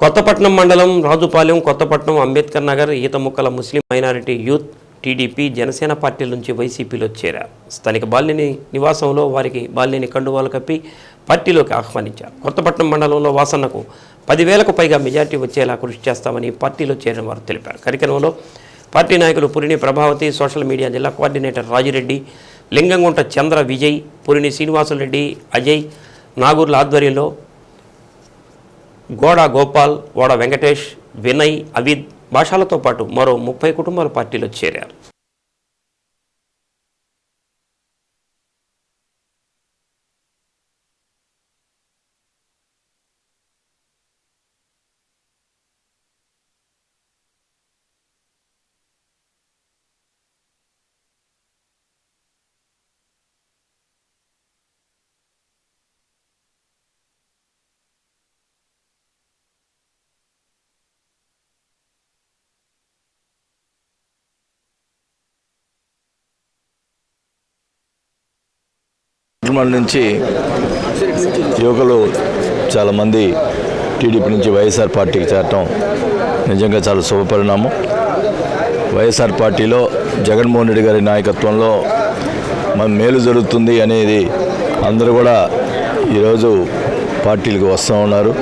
కొత్తపట్నం మండలం Rajupalem Kothapatnam Ambedkar Nagar Eethamukkala Muslim minority youth TDP Janasena పార్టీల నుంచి వైసీపీలో చేరారు. స్థానిక బాలిని నివాసంలో వారికి బాలిని కండువాలు కప్పి పార్టీలోకి ఆహ్వానించారు. కొత్తపట్నం మండలంలో వాసన్నకు పదివేలకు పైగా మెజార్టీ వచ్చేలా కృషి చేస్తామని పార్టీలో చేరిన వారు తెలిపారు. కార్యక్రమంలో పార్టీ నాయకులు పురిని ప్రభావతి సోషల్ మీడియా జిల్లా కోఆర్డినేటర్ రాజిరెడ్డి లింగంగుంట చంద్ర విజయ్ పురిని శ్రీనివాసులరెడ్డి అజయ్ నాగూర్ల ఆధ్వర్యంలో గోడ గోపాల్ గోడ వెంకటేష్ వినయ్ అవిద్ భాషలతో పాటు మరో ముప్పై కుటుంబాలు పార్టీలో చేరారు. కుటుంబాల నుంచి యువకులు చాలామంది టీడీపీ నుంచి వైఎస్ఆర్ పార్టీకి చేరటం నిజంగా చాలా శుభపరిణామం వైఎస్ఆర్ పార్టీలో జగన్మోహన్ రెడ్డి గారి నాయకత్వంలో మన మేలు జరుగుతుంది అనేది అందరూ కూడా ఈరోజు పార్టీలకు వస్తూ ఉన్నారు.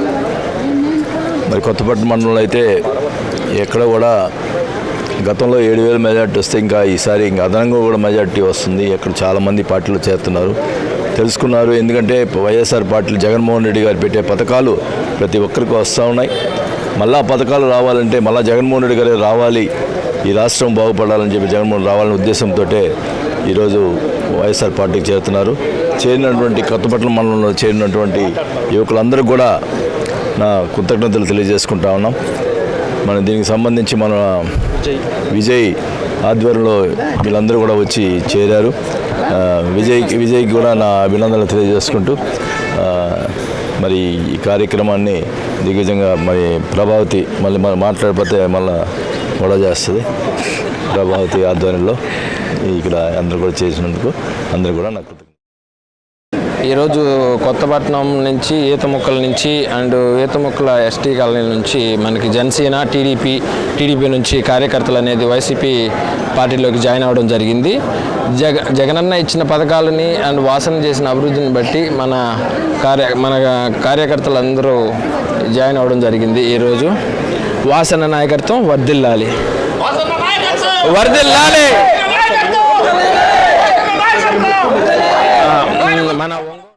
మరి కొత్తపట్నం మండలంలో అయితే ఎక్కడ కూడా గతంలో ఏడు వేల మెజార్టీ వస్తే ఇంకా ఈసారి ఇంకా అదనంగా కూడా మెజార్టీ వస్తుంది. ఇక్కడ చాలామంది పార్టీలు చేరుతున్నారు. తెలుసుకున్నారు. ఎందుకంటే వైఎస్ఆర్ పార్టీలు జగన్మోహన్ రెడ్డి గారు పెట్టే పథకాలు ప్రతి ఒక్కరికి వస్తూ ఉన్నాయి. మళ్ళా పథకాలు రావాలంటే మళ్ళా జగన్మోహన్ రెడ్డి గారు రావాలి. ఈ రాష్ట్రం బాగుపడాలని చెప్పి జగన్మోహన్ రావాలనే ఉద్దేశంతో ఈరోజు వైఎస్ఆర్ పార్టీకి చేరుతున్నారు. చేరినటువంటి కొత్తపట్నం మండలంలో చేరినటువంటి యువకులందరూ కూడా నా కృతజ్ఞతలు తెలియజేసుకుంటా ఉన్నాం. మన దీనికి సంబంధించి మన విజయ్ ఆధ్వర్యంలో వీళ్ళందరూ కూడా వచ్చి చేరారు. విజయ్ విజయ్కి విజయ్కి కూడా నా అభినందనలు తెలియజేసుకుంటూ మరి ఈ కార్యక్రమాన్ని దిగ్గజంగా మరి ప్రభావతి మళ్ళీ మనం మాట్లాడిపోతే మళ్ళీ గొడవ చేస్తుంది. ప్రభావతి ఆధ్వర్యంలో ఇక్కడ అందరూ కూడా చేసినందుకు అందరూ కూడా నాకు ఈరోజు కొత్తపట్నం నుంచి ఈతముక్కల నుంచి అండ్ ఈతముక్కల ఎస్టీ కాలనీ నుంచి మనకి జనసేన టీడీపీ టీడీపీ నుంచి కార్యకర్తలు అనేది వైసీపీ పార్టీలోకి జాయిన్ అవ్వడం జరిగింది. జగ జగనన్న ఇచ్చిన పథకాలని అండ్ వాసన చేసిన అభివృద్ధిని బట్టి మన కార్య మన కార్యకర్తలందరూ జాయిన్ అవ్వడం జరిగింది ఈరోజు. వాసన నాయకత్వం వర్దిల్లాలి వర్దిల్లాలి మన